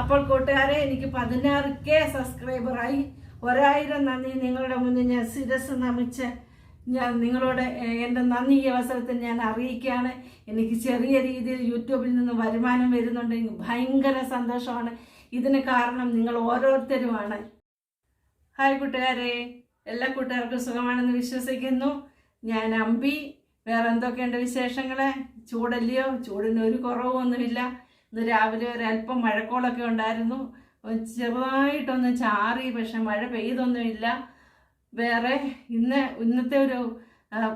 അപ്പോൾ കൂട്ടുകാരെ എനിക്ക് പതിനാറ് കെ സബ്സ്ക്രൈബറായി. ഒരായിരം നന്ദി. നിങ്ങളുടെ മുന്നിൽ ഞാൻ ശിരസ് നമിച്ച് ഞാൻ നിങ്ങളോട് എന്റെ നന്ദി ഈ അവസരത്തിൽ ഞാൻ അറിയിക്കുകയാണ്. എനിക്ക് ചെറിയ രീതിയിൽ യൂട്യൂബിൽ നിന്ന് വരുമാനം വരുന്നുണ്ട്. ഭയങ്കര സന്തോഷമാണ്. ഇതിന് കാരണം നിങ്ങൾ ഓരോരുത്തരുമാണ്. ഹായ് കൂട്ടുകാരെ. എല്ലാ കൂട്ടുകാർക്കും സുഖമാണെന്ന് വിശ്വസിക്കുന്നു. ഞാൻ അമ്പി. വേറെ എന്തൊക്കെയുണ്ട് വിശേഷങ്ങളെ? ചൂടല്ലയോ? ചൂടിന് ഒരു കുറവൊന്നുമില്ല ഇന്ന് രാവിലെ ഒരല്പം മഴക്കോളൊക്കെ ഉണ്ടായിരുന്നു. ചെറുതായിട്ടൊന്ന് ചാറി പക്ഷെ മഴ പെയ്തൊന്നുമില്ല. വേറെ ഇന്ന് ഇന്നത്തെ ഒരു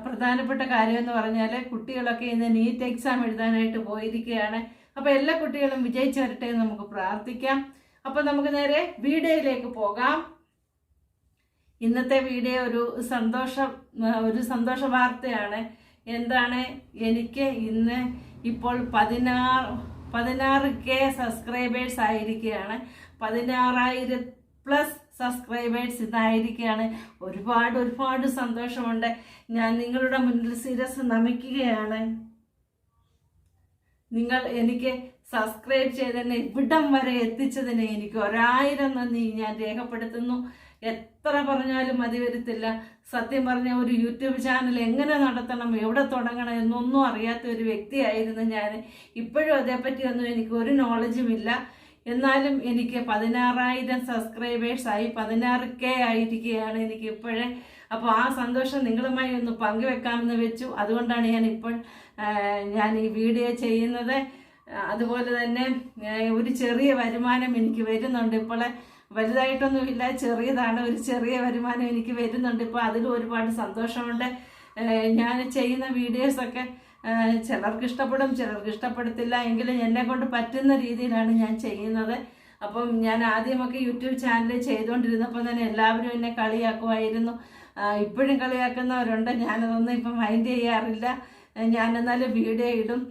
പ്രധാനപ്പെട്ട കാര്യം എന്ന് പറഞ്ഞാൽ കുട്ടികളൊക്കെ ഇന്ന് നീറ്റ് എക്സാം എഴുതാനായിട്ട് പോയിരിക്കുകയാണ്. അപ്പോൾ എല്ലാ കുട്ടികളും വിജയിച്ചു വരട്ടെ എന്ന് നമുക്ക് പ്രാർത്ഥിക്കാം. അപ്പോൾ നമുക്ക് നേരെ വീഡിയോയിലേക്ക് പോകാം. ഇന്നത്തെ വീഡിയോ ഒരു സന്തോഷ ഒരു സന്തോഷ വാർത്തയാണ് എന്താണ് എനിക്ക് ഇന്ന് ഇപ്പോൾ പതിനാറ് പതിനാറ് കെ സബ്സ്ക്രൈബേഴ്സ് ആയിരിക്കുകയാണ് പതിനാറായിരം പ്ലസ് സബ്സ്ക്രൈബേഴ്സ് ഇതായിരിക്കുകയാണ് ഒരുപാട് ഒരുപാട് സന്തോഷമുണ്ട്. ഞാൻ നിങ്ങളുടെ മുന്നിൽ ശിരസ് നമിക്കുകയാണ്. നിങ്ങൾ എനിക്ക് സബ്സ്ക്രൈബ് ചെയ്തതിനെ ഇവിടം വരെ എത്തിച്ചതിനെ എനിക്ക് ഒരായിരം നന്ദി ഞാൻ രേഖപ്പെടുത്തുന്നു. എത്ര പറഞ്ഞാലും മതി വരുത്തില്ല. സത്യം പറഞ്ഞ ഒരു യൂട്യൂബ് ചാനൽ എങ്ങനെ നടത്തണം എവിടെ തുടങ്ങണം എന്നൊന്നും അറിയാത്ത ഒരു വ്യക്തിയായിരുന്നു ഞാൻ ഇപ്പോഴും അതേപ്പറ്റിയൊന്നും എനിക്ക് ഒരു നോളജും ഇല്ല. എന്നാലും എനിക്ക് പതിനാറായിരം സബ്സ്ക്രൈബേഴ്സ് ആയി പതിനാറ് കെ ആയിരിക്കുകയാണ് എനിക്ക് ഇപ്പോഴേ. അപ്പോൾ ആ സന്തോഷം നിങ്ങളുമായി ഒന്ന് പങ്കുവെക്കാമെന്ന് വെച്ചു. അതുകൊണ്ടാണ് ഞാൻ ഇപ്പോൾ ഞാൻ ഈ വീഡിയോ ചെയ്യുന്നത്. അതുപോലെ തന്നെ ഒരു ചെറിയ വരുമാനം എനിക്ക് വരുന്നുണ്ട് ഇപ്പോൾ വലുതായിട്ടൊന്നുമില്ല ചെറിയതാണ് ഒരു ചെറിയ വരുമാനം എനിക്ക് വരുന്നുണ്ട്. ഇപ്പോൾ അതിലും ഒരുപാട് സന്തോഷമുണ്ട്. ഞാൻ ചെയ്യുന്ന വീഡിയോസൊക്കെ ചിലർക്ക് ഇഷ്ടപ്പെടും ചിലർക്ക് ഇഷ്ടപ്പെടത്തില്ല. എങ്കിലും എന്നെ കൊണ്ട് പറ്റുന്ന രീതിയിലാണ് ഞാൻ ചെയ്യുന്നത്. അപ്പം ഞാൻ ആദ്യമൊക്കെ യൂട്യൂബ് ചാനൽ ചെയ്തുകൊണ്ടിരുന്നപ്പോൾ തന്നെ എല്ലാവരും എന്നെ കളിയാക്കുമായിരുന്നു. ഇപ്പോഴും കളിയാക്കുന്നവരുണ്ട്. ഞാനതൊന്നും ഇപ്പം മൈൻഡ് ചെയ്യാറില്ല. ഞാൻ എന്നാലും വീഡിയോ ഇടും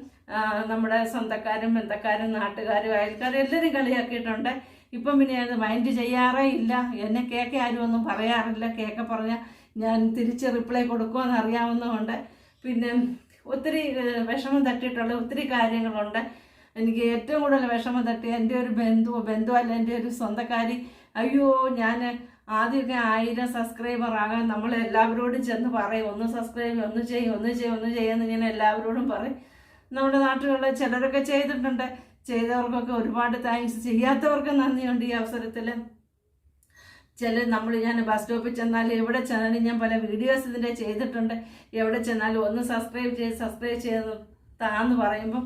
നമ്മുടെ സ്വന്തക്കാരും ബന്ധക്കാരും നാട്ടുകാരും അയൽക്കാരും എല്ലാവരും കളിയാക്കിയിട്ടുണ്ട്. ഇപ്പം പിന്നെ ഞാൻ മൈൻഡ് ചെയ്യാറേ ഇല്ല. എന്നെ കേക്ക് ആരും ഒന്നും പറയാറില്ല. കേക്ക് പറഞ്ഞാൽ ഞാൻ തിരിച്ച് റിപ്ലൈ കൊടുക്കുമെന്ന് അറിയാവുന്നതുകൊണ്ട് പിന്നെ ഒത്തിരി വിഷമം തട്ടിയിട്ടുള്ള ഒത്തിരി കാര്യങ്ങളുണ്ട്. എനിക്ക് ഏറ്റവും കൂടുതൽ വിഷമം തട്ടി എന്റെ ഒരു ബന്ധു ബന്ധു അല്ല എന്റെ ഒരു സ്വന്തക്കാരി അയ്യോ ഞാൻ ആദ്യമൊക്കെ ആയിരം സബ്സ്ക്രൈബർ ആകാൻ നമ്മൾ എല്ലാവരോടും ചെന്ന് പറയും. ഒന്ന് സബ്സ്ക്രൈബ് ഒന്ന് ചെയ്യും ഒന്ന് ചെയ്യും ഒന്ന് ചെയ്യുമെന്ന് ഇങ്ങനെ എല്ലാവരോടും പറയും. നമ്മുടെ നാട്ടിലുള്ള ചിലരൊക്കെ ചെയ്തിട്ടുണ്ട്. ചെയ്തവർക്കൊക്കെ ഒരുപാട് താങ്ക്സ് ചെയ്യാത്തവർക്ക് നന്ദിയുണ്ട് ഈ അവസരത്തിൽ. ചില നമ്മൾ ഞാൻ ബസ് സ്റ്റോപ്പിൽ ചെന്നാൽ എവിടെ ചെന്നാലും ഞാൻ പല വീഡിയോസ് ഇതിന്റെ ചെയ്തിട്ടുണ്ട്. എവിടെ ചെന്നാലും ഒന്ന് സബ്സ്ക്രൈബ് ചെയ്ത് സബ്സ്ക്രൈബ് ചെയ്ത് താന്ന് പറയുമ്പം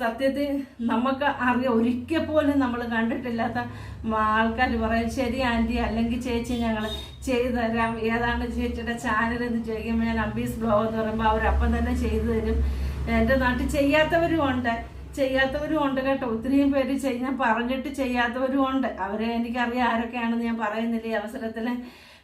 സത്യത്തിൽ നമുക്ക് അറിയാം ഒരിക്കൽ പോലും നമ്മൾ കണ്ടിട്ടില്ലാത്ത ആൾക്കാർ പറയും ശരി ആന്റി അല്ലെങ്കിൽ ചേച്ചി ഞങ്ങൾ ചെയ്തു തരാം. ഏതാണ് ചേച്ചിയുടെ ചാനൽ എന്ന് ചോദിക്കുമ്പോൾ ഞാൻ അമ്പീസ് ബ്ലോഗ് എന്ന് പറയുമ്പോൾ അവരപ്പം തന്നെ ചെയ്തു തരും. എന്റെ നാട്ടിൽ ചെയ്യാത്തവരും ഉണ്ട്. ചെയ്യാത്തവരും ഉണ്ട് കേട്ടോ. ഒത്തിരിയും പേര് ഞാൻ പറഞ്ഞിട്ട് ചെയ്യാത്തവരും ഉണ്ട് അവരെ എനിക്കറിയാം ആരൊക്കെയാണെന്ന് ഞാൻ പറയുന്നില്ല ഈ അവസരത്തിൽ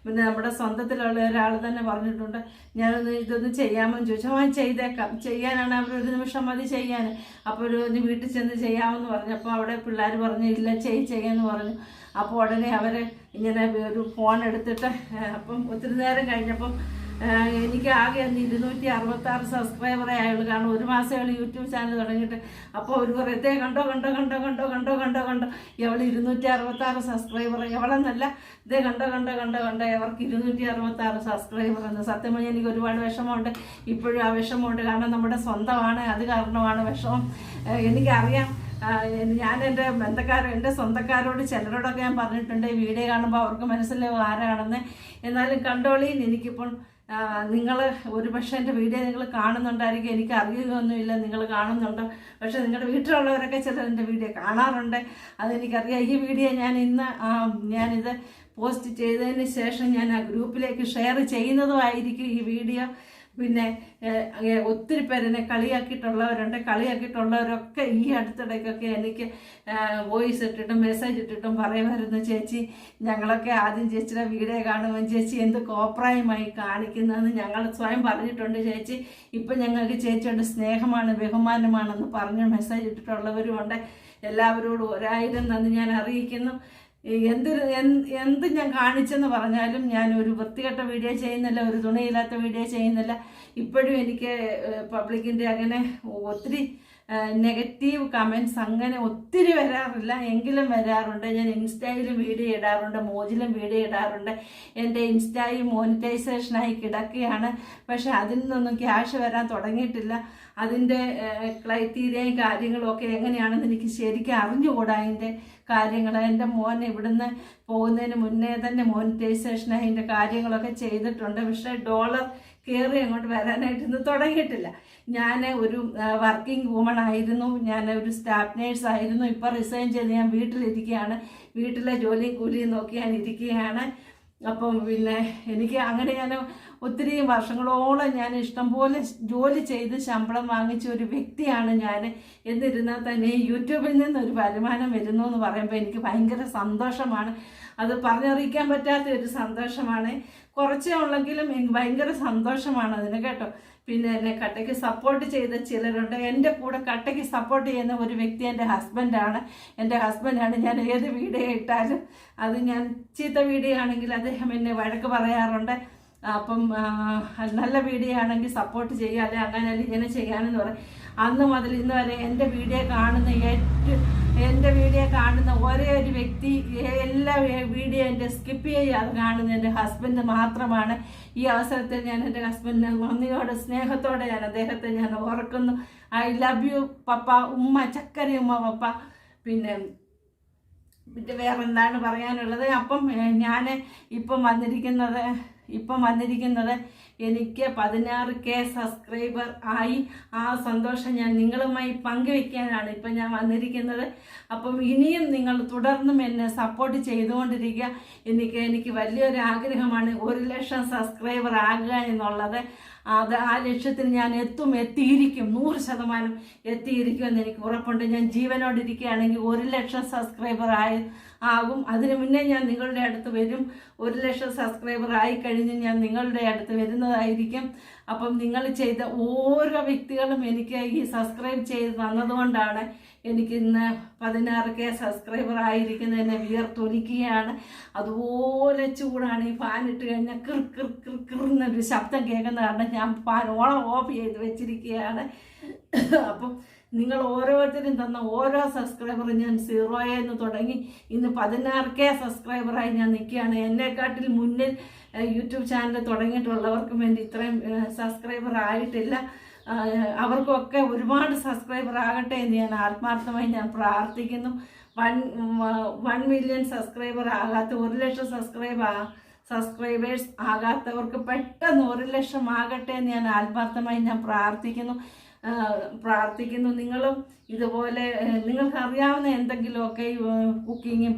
പിന്നെ നമ്മുടെ സ്വന്തത്തിലുള്ള ഒരാൾ തന്നെ പറഞ്ഞിട്ടുണ്ട് ഞാനൊന്ന് ഇതൊന്ന് ചെയ്യാമെന്ന് ചോദിച്ചു. ആ ചെയ്തേക്കാം. ചെയ്യാനാണ് അവർ ഒരു നിമിഷം മതി ചെയ്യാൻ അപ്പോൾ ഒരു ഒന്ന് വീട്ടിൽ ചെന്ന് ചെയ്യാമെന്ന് പറഞ്ഞു. അപ്പോൾ അവിടെ പിള്ളേർ പറഞ്ഞു ഇല്ല ചെയ് ചെയ്യാമെന്ന് പറഞ്ഞു. അപ്പോൾ ഉടനെ അവർ ഇങ്ങനെ ഒരു ഫോൺ എടുത്തിട്ട് അപ്പം ഒത്തിരി നേരം കഴിഞ്ഞപ്പം എനിക്ക് ആകെ അന്ന് ഇരുന്നൂറ്റി അറുപത്തി ആറ് സബ്സ്ക്രൈബറേ ആയുള്ളൂ. കാരണം ഒരു മാസമേ യൂട്യൂബ് ചാനൽ തുടങ്ങിയിട്ട്. അപ്പോൾ ഒരു വെറുതെ കണ്ടോ കണ്ടോ കണ്ടോ കണ്ടോ കണ്ടോ കണ്ടോ കണ്ടോ. എവൾ ഇരുന്നൂറ്റി അറുപത്തി ആറ് സബ്സ്ക്രൈബർ എവളെന്നല്ല ഇതേ കണ്ടോ കണ്ടോ കണ്ടോ കണ്ടോ. അവർക്ക് ഇരുന്നൂറ്റി അറുപത്തി ആറ് സബ്സ്ക്രൈബർ എന്ന്. സത്യം പറഞ്ഞാൽ എനിക്ക് ഒരുപാട് വിഷമമുണ്ട്. ഇപ്പോഴും ആ വിഷമമുണ്ട്. കാരണം നമ്മുടെ സ്വന്തമാണ്. അത് കാരണമാണ് വിഷമം. എനിക്കറിയാം. ഞാൻ എന്റെ ബന്ധക്കാരോ എന്റെ സ്വന്തക്കാരോട് ചിലരോടൊക്കെ ഞാൻ പറഞ്ഞിട്ടുണ്ട്. വീഡിയോ കാണുമ്പോൾ അവർക്ക് മനസ്സിലാവും ആരാണെന്ന്. എന്നാലും കണ്ടോളിയിൽ എനിക്കിപ്പോൾ നിങ്ങൾ ഒരു പക്ഷേ എന്റെ വീഡിയോ നിങ്ങൾ കാണുന്നുണ്ടായിരിക്കും. എനിക്ക് അറിയുകയൊന്നുമില്ല. നിങ്ങൾ കാണുന്നുണ്ട്? പക്ഷേ നിങ്ങളുടെ വീട്ടിലുള്ളവരൊക്കെ ചിലർ എന്റെ വീഡിയോ കാണാറുണ്ട്. അതെനിക്കറിയാം. ഈ വീഡിയോ ഞാൻ ഇന്ന് ഞാനിത് പോസ്റ്റ് ചെയ്തതിന് ശേഷം ഞാൻ ആ ഗ്രൂപ്പിലേക്ക് ഷെയർ ചെയ്യുന്നതുമായിരിക്കും ഈ വീഡിയോ. പിന്നെ ഒത്തിരി പേരെന്നെ കളിയാക്കിയിട്ടുള്ളവരുണ്ട്. കളിയാക്കിയിട്ടുള്ളവരൊക്കെ ഈ അടുത്തിടയ്ക്കൊക്കെ എനിക്ക് വോയിസ് ഇട്ടിട്ടും മെസ്സേജ് ഇട്ടിട്ടും പറയുമായിരുന്നു ചേച്ചി ഞങ്ങളൊക്കെ ആദ്യം ചേച്ചിയുടെ വീഡിയോ കാണുമ്പോൾ ചേച്ചി എന്ത് കോപ്രായമായി കാണിക്കുന്നതെന്ന് ഞങ്ങൾ സ്വയം പറഞ്ഞിട്ടുണ്ട് ചേച്ചി. ഇപ്പം ഞങ്ങൾക്ക് ചേച്ചിയോട് സ്നേഹമാണ് ബഹുമാനമാണെന്ന് പറഞ്ഞ് മെസ്സേജ് ഇട്ടിട്ടുള്ളവരുമുണ്ട്. എല്ലാവരോടും ഒരായിരം നന്ദി ഞാൻ അറിയിക്കുന്നു. എന്ത് എന്ത് ഞാൻ കാണിച്ചെന്ന് പറഞ്ഞാലും ഞാൻ ഒരു വൃത്തികെട്ട വീഡിയോ ചെയ്യുന്നില്ല ഒരു തുണിയില്ലാത്ത വീഡിയോ ചെയ്യുന്നില്ല. ഇപ്പോഴും എനിക്ക് പബ്ലിക്കിന്റെ അങ്ങനെ ഒത്തിരി നെഗറ്റീവ് കമൻസ് അങ്ങനെ ഒത്തിരി വരാറില്ല. എങ്കിലും വരാറുണ്ട്. ഞാൻ ഇൻസ്റ്റയിലും വീഡിയോ ഇടാറുണ്ട് മോജിലും വീഡിയോ ഇടാറുണ്ട്. എന്റെ ഇൻസ്റ്റയിൽ മോണിറ്റൈസേഷനായി കിടക്കുകയാണ്. പക്ഷെ അതിൽ നിന്നൊന്നും ക്യാഷ് വരാൻ തുടങ്ങിയിട്ടില്ല. അതിന്റെ ക്രൈറ്റീരിയയും കാര്യങ്ങളും ഒക്കെ എങ്ങനെയാണെന്ന് എനിക്ക് ശരിക്കും അറിഞ്ഞുകൂടാ അതിന്റെ കാര്യങ്ങൾ എന്റെ മോൻ ഇവിടുന്ന് പോകുന്നതിന് മുന്നേ തന്നെ മോണിറ്റൈസേഷൻ അതിന്റെ കാര്യങ്ങളൊക്കെ ചെയ്തിട്ടുണ്ട്. പക്ഷേ ഡോളർ കയറി അങ്ങോട്ട് വരാനായിട്ട് ഇന്ന് തുടങ്ങിയിട്ടില്ല. ഞാൻ ഒരു വർക്കിംഗ് വുമൺ ആയിരുന്നു. ഞാൻ ഒരു സ്റ്റാഫ് നേഴ്സ് ആയിരുന്നു. ഇപ്പോൾ റിസൈൻ ചെയ്ത് ഞാൻ വീട്ടിലിരിക്കുകയാണ്. വീട്ടിലെ ജോലിയും കൂലിയും നോക്കി ഞാൻ ഇരിക്കുകയാണ്. അപ്പം പിന്നെ എനിക്ക് അങ്ങനെ ഞാൻ ഒത്തിരി വർഷങ്ങളോളം ഞാൻ ഇഷ്ടംപോലെ ജോലി ചെയ്ത് ശമ്പളം വാങ്ങിച്ച ഒരു വ്യക്തിയാണ് ഞാൻ. എന്നിരുന്നാൽ തന്നെ യൂട്യൂബിൽ നിന്ന് ഒരു വരുമാനം വരുന്നു എന്ന് പറയുമ്പോൾ എനിക്ക് ഭയങ്കര സന്തോഷമാണ്. അത് പറഞ്ഞറിയിക്കാൻ പറ്റാത്ത ഒരു സന്തോഷമാണ്. കുറച്ചേ ഉള്ളെങ്കിലും എനിക്ക് ഭയങ്കര സന്തോഷമാണ് അതിന് കേട്ടോ. പിന്നെ എന്നെ കട്ടയ്ക്ക് സപ്പോർട്ട് ചെയ്ത ചിലരുണ്ട്. എന്റെ കൂടെ കട്ടയ്ക്ക് സപ്പോർട്ട് ചെയ്യുന്ന ഒരു വ്യക്തി എന്റെ ഹസ്ബൻഡാണ് എന്റെ ഹസ്ബൻഡാണ് ഞാൻ ഏത് വീഡിയോ ഇട്ടാലും. അത് ഞാൻ ചീത്ത വീഡിയോ ആണെങ്കിൽ അദ്ദേഹം എന്നെ വഴക്ക് പറയാറുണ്ട്. അപ്പം നല്ല വീഡിയോ ആണെങ്കിൽ സപ്പോർട്ട് ചെയ്യുക അല്ലെ അങ്ങനെ ഇങ്ങനെ ചെയ്യാനെന്ന് പറയും അന്ന് മുതൽ ഇന്ന് വരെ എന്റെ വീഡിയോ കാണുന്ന ഏറ്റവും എന്റെ വീഡിയോ കാണുന്ന ഒരേ ഒരു വ്യക്തി എല്ലാ വീഡിയോ എന്റെ സ്കിപ്പ് ചെയ്യാതെ കാണുന്ന എന്റെ ഹസ്ബൻഡ് മാത്രമാണ്. ഈ അവസരത്തിൽ ഞാൻ എന്റെ ഹസ്ബൻഡിനെ നന്ദിയോടെ സ്നേഹത്തോടെ ഞാൻ അദ്ദേഹത്തെ ഞാൻ ഓർക്കുന്നു. ഐ ലവ് യു പപ്പ ഉമ്മ ചക്കര ഉമ്മ പപ്പ. പിന്നെ പിന്നെ വേറെ എന്താണ് പറയാനുള്ളത്? അപ്പം ഞാൻ ഇപ്പം വന്നിരിക്കുന്നത് ഇപ്പം വന്നിരിക്കുന്നത് എനിക്ക് പതിനാറ് കെ സബ്സ്ക്രൈബർ ആയി. ആ സന്തോഷം ഞാൻ നിങ്ങളുമായി പങ്കുവെക്കാനാണ് ഇപ്പം ഞാൻ വന്നിരിക്കുന്നത്. അപ്പം ഇനിയും നിങ്ങൾ തുടർന്നും എന്നെ സപ്പോർട്ട് ചെയ്തുകൊണ്ടിരിക്കുക. എനിക്ക് എനിക്ക് വലിയൊരു ആഗ്രഹമാണ് ഒരു ലക്ഷം സബ്സ്ക്രൈബർ ആകുക എന്നുള്ളത്. അത് ആ ലക്ഷ്യത്തിന് ഞാൻ എത്തും എത്തിയിരിക്കും. നൂറ് ശതമാനം എത്തിയിരിക്കും എന്ന് എനിക്ക് ഉറപ്പുണ്ട്. ഞാൻ ജീവനോടിരിക്കുകയാണെങ്കിൽ ഒരു ലക്ഷം സബ്സ്ക്രൈബർ ആയി ആകും. അതിനു മുന്നേ ഞാൻ നിങ്ങളുടെ അടുത്ത് വരും. ഒരു ലക്ഷം സബ്സ്ക്രൈബർ ആയി കഴിഞ്ഞ് ഞാൻ നിങ്ങളുടെ അടുത്ത് വരുന്നതായിരിക്കും. അപ്പം നിങ്ങൾ ചെയ്ത ഓരോ വ്യക്തികളും എനിക്ക് ഈ സബ്സ്ക്രൈബ് ചെയ്ത് തന്നതുകൊണ്ടാണ് എനിക്ക് ഇന്ന് പതിനാറ് കെ സബ്സ്ക്രൈബർ ആയിരിക്കുന്നതിനെ വിയർത്തൊലിക്കുകയാണ്. അതുപോലെ ചൂടാണ്. ഈ ഫാൻ ഇട്ട് കഴിഞ്ഞാൽ കിർ കിർ കിർ കിർന്നൊരു ശബ്ദം കേൾക്കുന്ന കാരണം ഞാൻ ഫാൻ ഓണം ഓഫ് ചെയ്ത് വെച്ചിരിക്കുകയാണ്. അപ്പം നിങ്ങൾ ഓരോരുത്തരും തന്ന ഓരോ സബ്സ്ക്രൈബറും ഞാൻ സീറോയിൽ നിന്ന് തുടങ്ങി. ഇന്ന് പതിനാറ് കെ സബ്സ്ക്രൈബറായി ഞാൻ നിൽക്കുകയാണ്. എന്നെക്കാട്ടിൽ മുന്നിൽ യൂട്യൂബ് ചാനൽ തുടങ്ങിയിട്ടുള്ളവർക്കും വേണ്ടി ഇത്രയും സബ്സ്ക്രൈബർ ആയിട്ടില്ല. അവർക്കൊക്കെ ഒരുപാട് സബ്സ്ക്രൈബർ ആകട്ടെ എന്ന് ഞാൻ ആത്മാർത്ഥമായി ഞാൻ പ്രാർത്ഥിക്കുന്നു. വൺ വൺ മില്യൺ സബ്സ്ക്രൈബർ ആകാത്ത ഒരു ലക്ഷം സബ്സ്ക്രൈബർ സബ്സ്ക്രൈബേഴ്സ് ആകാത്തവർക്ക് പെട്ടെന്ന് ഒരു ലക്ഷം ആകട്ടെ എന്ന് ഞാൻ ആത്മാർത്ഥമായി ഞാൻ പ്രാർത്ഥിക്കുന്നു. പ്രാർത്ഥിക്കുന്നു. നിങ്ങളും ഇതുപോലെ നിങ്ങൾക്ക് അറിയാവുന്ന എന്തെങ്കിലുമൊക്കെ കുക്കിങ്ങും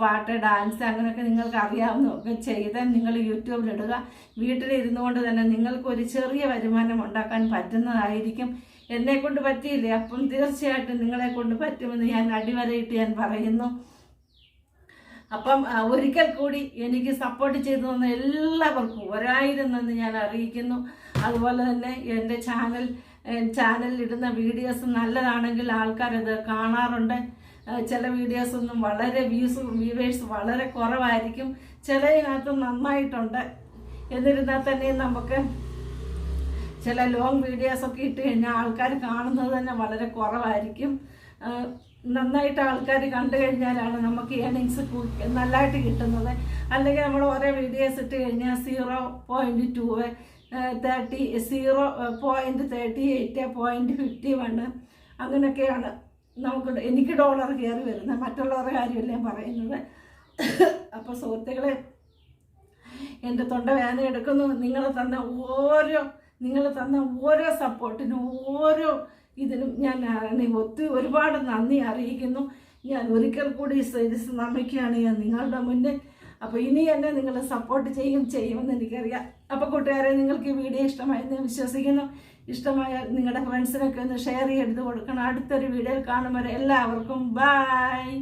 പാട്ട് ഡാൻസ് അങ്ങനെയൊക്കെ നിങ്ങൾക്ക് അറിയാവുന്ന ഒക്കെ ചെയ്ത് നിങ്ങൾ യൂട്യൂബിലിടുക. വീട്ടിലിരുന്നു കൊണ്ട് തന്നെ നിങ്ങൾക്ക് ഒരു ചെറിയ വരുമാനം ഉണ്ടാക്കാൻ പറ്റുന്നതായിരിക്കും. എന്നെ കൊണ്ട് പറ്റിയില്ലേ? അപ്പം തീർച്ചയായിട്ടും നിങ്ങളെ കൊണ്ട് പറ്റുമെന്ന് ഞാൻ അടിവരയിട്ട് ഞാൻ പറയുന്നു. അപ്പം ഒരിക്കൽ കൂടി എനിക്ക് സപ്പോർട്ട് ചെയ്തു തന്ന എല്ലാവർക്കും ഒരായിരം നന്ദി ഞാൻ അറിയിക്കുന്നു. അതുപോലെ തന്നെ എന്റെ ചാനൽ ചാനലിൽ ഇടുന്ന വീഡിയോസ് നല്ലതാണെങ്കിൽ ആൾക്കാരത് കാണാറുണ്ട്. ചില വീഡിയോസ് ഒന്നും വളരെ വ്യൂസ് വ്യൂവേഴ്സ് വളരെ കുറവായിരിക്കും. ചിലതിനകത്ത് നന്നായിട്ടുണ്ട്. എന്നിരുന്നാൽ തന്നെ നമുക്ക് ചില ലോങ് വീഡിയോസൊക്കെ ഇട്ട് കഴിഞ്ഞാൽ ആൾക്കാർ കാണുന്നത് തന്നെ വളരെ കുറവായിരിക്കും. നന്നായിട്ട് ആൾക്കാർ കണ്ടു കഴിഞ്ഞാലാണ് നമുക്ക് ഏണിങ്സ് നല്ലതായിട്ട് കിട്ടുന്നത്. അല്ലെങ്കിൽ നമ്മൾ ഓരോ വീഡിയോസ് ഇട്ട് കഴിഞ്ഞാൽ zero point two thirty zero point thirty eight point fifty one അങ്ങനെയൊക്കെയാണ് നമുക്ക് എനിക്ക് ഡോളർ കയറി വരുന്നത്. മറ്റുള്ളവരുടെ കാര്യമല്ല ഞാൻ പറയുന്നത്. അപ്പോൾ സുഹൃത്തുക്കളെ എന്റെ തൊണ്ട വേദന എടുക്കുന്നു. നിങ്ങൾ തന്ന ഓരോ നിങ്ങൾ തന്ന ഓരോ സപ്പോർട്ടിനും ഓരോ ഇതിനും ഞാൻ ഒത്തിരി ഒരുപാട് നന്ദി അറിയിക്കുന്നു. ഞാൻ ഒരിക്കൽ കൂടി നമിക്കുകയാണ് ഞാൻ നിങ്ങളുടെ മുന്നിൽ അപ്പോൾ ഇനി എന്നെ നിങ്ങൾ സപ്പോർട്ട് ചെയ്യും ചെയ്യുമെന്ന് എനിക്കറിയാം. അപ്പോൾ കൂട്ടുകാരെ നിങ്ങൾക്ക് ഈ വീഡിയോ ഇഷ്ടമായെന്ന് വിശ്വസിക്കുന്നു. ഇഷ്ടമായ നിങ്ങളുടെ ഫ്രണ്ട്സിനൊക്കെ ഒന്ന് ഷെയർ ചെയ്ത് കൊടുക്കണം. അടുത്തൊരു വീഡിയോയിൽ കാണുമ്പോൾ എല്ലാവർക്കും. ബായ്